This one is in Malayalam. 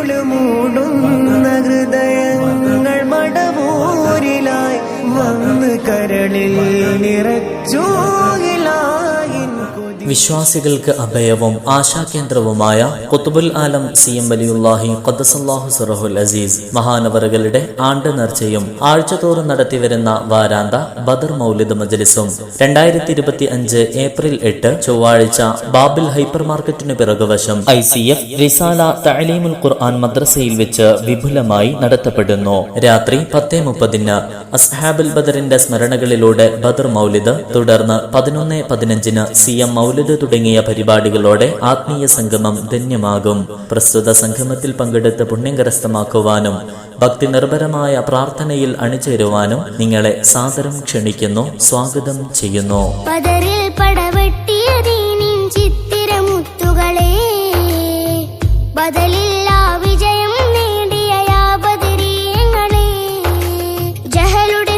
ഇരുൾ മൂടുന്ന ഹൃദയങ്ങൾ മടവൂരിലായി വന്ന് കരളിൽ നിറച്ചോകിലായി വിശ്വാസികൾക്ക് അഭയവും ആശാകേന്ദ്രവുമായ കുത്തുബുൽ ആലം സി എം വലിയുല്ലാഹി ഖദ്സല്ലാഹു സുറഹുൽ അസീസ് മഹാനവറുകളുടെ ആണ്ട് നേർച്ചയും ആഴ്ചതോറും നടത്തിവരുന്ന വാരാന്ത ബദർ മൗലിദ് മജലിസും രണ്ടായിരത്തി ഇരുപത്തി അഞ്ച് ഏപ്രിൽ എട്ട് ചൊവ്വാഴ്ച ബാബിൽ ഹൈപ്പർ മാർക്കറ്റിനു പിറകുവശം ഐ സി എഫ് റിസാല തലീമുൽ ഖുർആൻ മദ്രസയിൽ വെച്ച് വിപുലമായി നടത്തപ്പെടുന്നു. രാത്രി പത്തേ മുപ്പതിന് അസ്ഹാബുൽ ബദറിന്റെ സ്മരണകളിലൂടെ ബദർ മൗലിദ് തുടർന്ന് പതിനൊന്ന് പതിനഞ്ചിന് സി എം മൗലിദ് മൗലിദ് തുടങ്ങിയ പരിപാടികളോടെ ആത്മീയ സംഗമം ധന്യമാകും. പ്രസ്തുത സംഗമത്തിൽ പങ്കെടുത്ത് പുണ്യകരസ്ഥമാക്കുവാനും ഭക്തി നിർഭരമായ പ്രാർത്ഥനയിൽ അണിചേരുവാനും നിങ്ങളെ സാദരം ക്ഷണിക്കുന്നു സ്വാഗതം ചെയ്യുന്നു. ശിച്ചു വിജയം ജഹലുടെ